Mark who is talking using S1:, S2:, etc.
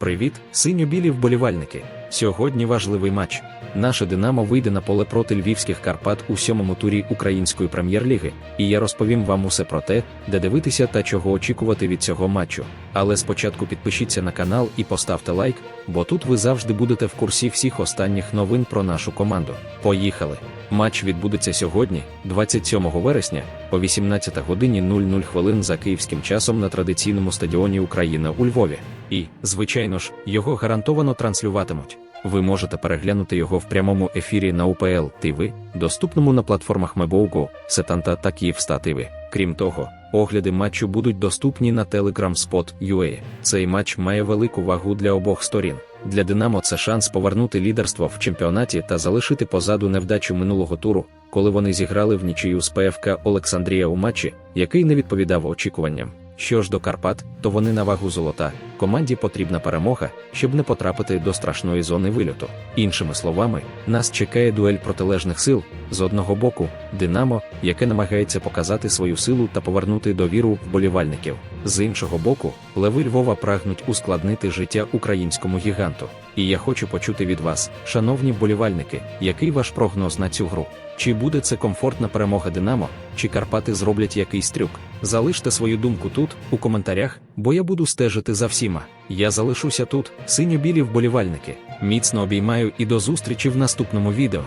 S1: Привіт, синьо-білі вболівальники! Сьогодні важливий матч. Наше Динамо вийде на поле проти львівських Карпат у сьомому турі Української прем'єр-ліги, і я розповім вам усе про те, де дивитися та чого очікувати від цього матчу. Але спочатку підпишіться на канал і поставте лайк, бо тут ви завжди будете в курсі всіх останніх новин про нашу команду. Поїхали! Матч відбудеться сьогодні, 27 вересня, о 18 годині 00 хвилин за київським часом на традиційному стадіоні Україна у Львові. І, звичайно ж, його гарантовано транслюватимуть. Ви можете переглянути його в прямому ефірі на УПЛ ТВ, доступному на платформах Mebogo, Сетанта та Київста ТВ. Крім того, огляди матчу будуть доступні на Telegram Spot.ua. Цей матч має велику вагу для обох сторін. Для Динамо це шанс повернути лідерство в чемпіонаті та залишити позаду невдачу минулого туру, коли вони зіграли в нічию з ПФК Олександрія у матчі, який не відповідав очікуванням. Що ж до Карпат, то вони на вагу золота. Команді потрібна перемога, щоб не потрапити до страшної зони вильоту. Іншими словами, нас чекає дуель протилежних сил з одного боку, Динамо, яке намагається показати свою силу та повернути довіру вболівальників. З іншого боку, леви Львова прагнуть ускладнити життя українському гіганту. І я хочу почути від вас, шановні вболівальники, який ваш прогноз на цю гру? Чи буде це комфортна перемога Динамо, чи Карпати зроблять якийсь трюк? Залиште свою думку тут, у коментарях, бо я буду стежити за всіма. Я залишуся тут, синьо-білі вболівальники. Міцно обіймаю і до зустрічі в наступному відео.